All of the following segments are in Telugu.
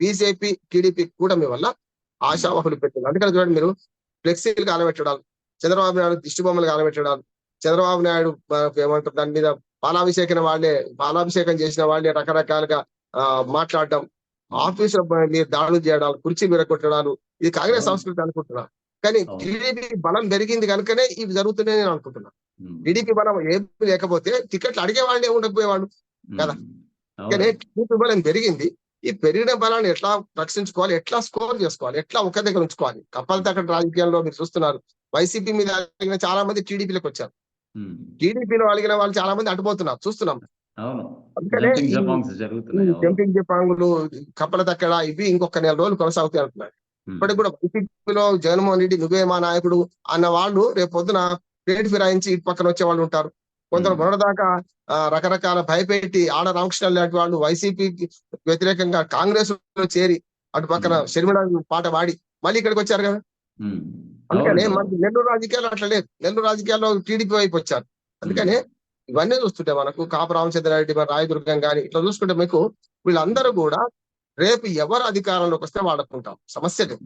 బీజేపీ టీడీపీ కూటమి వల్ల ఆశావహులు పెట్టింది అందుకని చూడండి మీరు ఫ్లెక్సీలు కాలబెట్టడాలు చంద్రబాబు నాయుడు దిష్టి బొమ్మలు కాలబెట్టడాలు చంద్రబాబు నాయుడు ఏమంటారు దాని మీద పాలాభిషేకం వాళ్ళే పాలాభిషేకం చేసిన వాళ్ళే రకరకాలుగా ఆ మాట్లాడడం ఆఫీస్ మీరు దాడులు చేయడాలు కుర్చీ విరగొట్టడాలు ఇది కాంగ్రెస్. సంస్కృతి అనుకుంటున్నాను కానీ. టీడీపీ బలం పెరిగింది కనుకనే ఇవి జరుగుతున్నాయి నేను అనుకుంటున్నాను ఉమ్, టీడీపీ బలం ఏమి లేకపోతే టికెట్లు అడిగే వాళ్ళే ఉండకపోయేవాడు కదా. కానీ. టీడీపీ బలం పెరిగింది ఈ పెరిగిన బలాన్ని ఎట్లా రక్షించుకోవాలి? ఎట్లా స్కోర్ చేసుకోవాలి? ఎట్లా ఒక దగ్గర ఉంచుకోవాలి? కప్పల్ తక్కడ రాజకీయాల్లో మీరు చూస్తున్నారు. వైసీపీ మీద అడిగిన చాలా మంది టీడీపీలోకి వచ్చారు. టీడీపీలో అడిగిన వాళ్ళు చాలా మంది అడ్డుపోతున్నారు చూస్తున్నాం. జంపింగ్ జపాంగులు కప్పల తక్కడ ఇవి ఇంకొక నెల రోజులు కొనసాగుతాయి అంటున్నారు. ఇప్పటికి కూడా వైసీపీలో జగన్మోహన్ రెడ్డి నువ్వే మా నాయకుడు అన్న వాళ్ళు రేపు పొద్దున ప్లేట్ ఫిరాయించి ఇటు పక్కన వచ్చే వాళ్ళు ఉంటారు. కొందరు. మొన్నటిదాకా రకరకాల భయపెట్టి ఆడ రామకృష్ణ లాంటి వాళ్ళు వైసీపీకి వ్యతిరేకంగా కాంగ్రెస్లో చేరి అటు పక్కన ఉమ్. షర్మిల పాట పాడి మళ్ళీ ఇక్కడికి వచ్చారు కదా? అందుకనే. మనకి నెల్లూరు రాజకీయాలు అట్లా లేదు. నెల్లూరు రాజకీయాల్లో టీడీపీ వైపు వచ్చారు. అందుకనే ఇవన్నీ చూస్తుంటే మనకు కాపు రామచంద్రారెడ్డి మరి రాయదుర్గం కానీ ఇట్లా చూసుకుంటే మీకు వీళ్ళందరూ కూడా రేపు ఎవరు అధికారంలోకి వస్తే వాడుకుంటాం. సమస్య లేదు.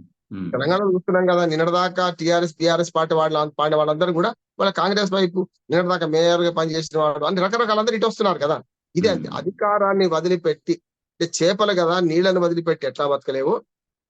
తెలంగాణలో చూస్తున్నాం కదా నిన్నటిదాకా టిఆర్ఎస్ టిఆర్ఎస్ పార్టీ వాళ్ళ పాడిన వాళ్ళందరూ కూడా వాళ్ళ కాంగ్రెస్ వైపు నిన్నటిదాకా మేయర్గా పనిచేసిన వాళ్ళు అన్ని రకరకాలందరూ ఇటు వస్తున్నారు కదా. ఇది. అధికారాన్ని వదిలిపెట్టి చేపలు కదా నీళ్ళను వదిలిపెట్టి ఎట్లా బతకలేవో?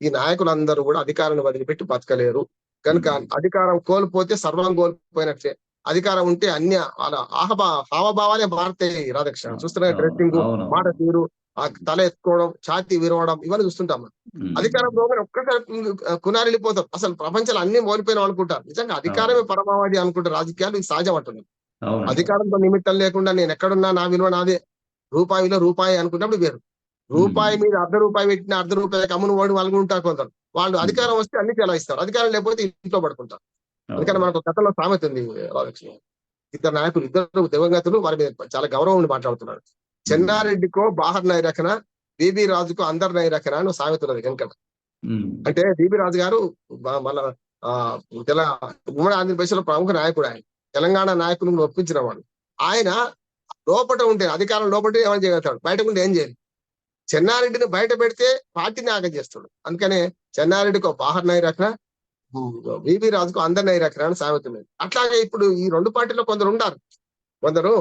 ఈ నాయకులందరూ కూడా అధికారాన్ని వదిలిపెట్టి బతకలేరు. కనుక. అధికారం కోల్పోతే సర్వం కోల్పోయినట్లే అధికారం ఉంటే అన్ని వాళ్ళ ఆహభా హావభావాలే మారుతాయి రాధాకృష్ణ చూస్తున్నా డ్రెస్సింగ్. మాట తీరు ఆ తల ఎత్తుకోవడం ఛాతీ విరవడం ఇవన్నీ చూస్తుంటాం మనం. అధికారం పోగానే ఒక్కసారి కు- కునారిల్లిపోతాం. అసలు ప్రపంచంలో అన్ని మోలిపోయినాం అనుకుంటారు. నిజంగా అధికారమే పరమావధి అనుకుంటే రాజకీయాలు ఇది సహజం అంటున్నాను. అవును. అధికారంతో నిమిత్తం లేకుండా నేను ఎక్కడున్నా నా విలువ నాదే. రూపాయి విలువ రూపాయి అనుకున్నప్పుడు వేరు. రూపాయి మీద అర్ధ రూపాయి పెట్టిన అర్ధ రూపాయి అమ్మును వాడు వాళ్ళు ఉంటారు కొందరు. వాళ్ళు అధికారం వస్తే అన్ని చెలాయిస్తారు. అధికారం లేకపోతే ఇంట్లో పడుకుంటారు. అందుకని మనకు గతంలో సామెత ఉంది రాధాకృష్ణ ఇద్దరు నాయకులు ఇద్దరు దివంగతులు వారి మీద చాలా గౌరవం ఉండి మాట్లాడుతున్నారు. చెన్నారెడ్డికో బాహర్ నైరకన బీబీ రాజుకో అందరు నైరకన అని సామెత ఉన్నది కనుక ఉమ్, అంటే బీబీ రాజు గారు మన ఆ తెల ఉమ్మడి ఆంధ్రప్రదేశ్లో ప్రముఖ నాయకుడు ఆయన. తెలంగాణ నాయకులను ఒప్పించిన వాడు. ఆయన లోపట ఉంటే అధికారం లోపల ఏమైనా చేయగలుగుతాడు? బయట ఉంటే ఏం చేయాలి? చెన్నారెడ్డిని బయట పెడితే పార్టీని ఆగం చేస్తాడు. అందుకనే చెన్నారెడ్డికి ఒక బాహర్ నైరకన బీబీ రాజుకు అందరి నైరకన అని సామెత ఉన్నది. అట్లాగే ఇప్పుడు ఈ రెండు పార్టీలో కొందరు ఉండారు. కొందరు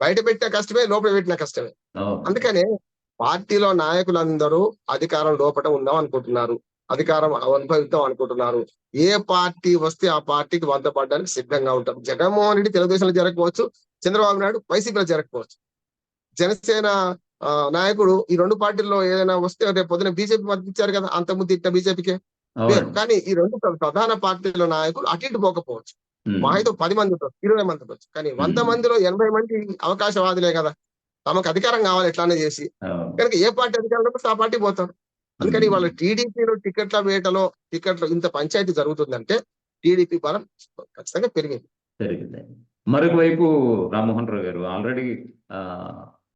బయట పెట్టిన కష్టమే లోపల పెట్టిన కష్టమే. అందుకనే పార్టీలో నాయకులందరూ అధికారం లోపట ఉందాం అనుకుంటున్నారు. అధికారం అనుభవిద్దాం అనుకుంటున్నారు. ఏ పార్టీ వస్తే ఆ పార్టీకి వంతపడడానికి సిద్ధంగా ఉంటారు. జగన్మోహన్ రెడ్డి తెలుగుదేశంలో జరగకపోవచ్చు చంద్రబాబు నాయుడు వైసీపీలో జరగకపోవచ్చు. జనసేన నాయకుడు ఈ రెండు పార్టీల్లో ఏదైనా వస్తే రేపు పొద్దున బీజేపీ మద్దతిచ్చారు కదా అంతకుముందు ఇట్ట బీజేపీకే. కానీ ఈ రెండు ప్రధాన పార్టీల నాయకులు అటు ఇటు పోకపోవచ్చు. ఉమ్, మా అయితే పది మంది ఇరవై మంది ఉండొచ్చు కానీ వంద. మందిలో ఎనభై మంది అవకాశవాదులే కదా. తమకు అధికారం కావాలి ఎట్లానే చేసి. కనుక ఏ పార్టీ అధికారంలో ఆ పార్టీ పోతారు. అందుకని వాళ్ళ టీడీపీలో టికెట్ల వేటలో టికెట్లు ఇంత పంచాయతీ జరుగుతుందంటే టీడీపీ బలం ఖచ్చితంగా పెరిగింది. జరిగింది మరొక వైపు రామ్మోహన్ రావు గారు ఆల్రెడీ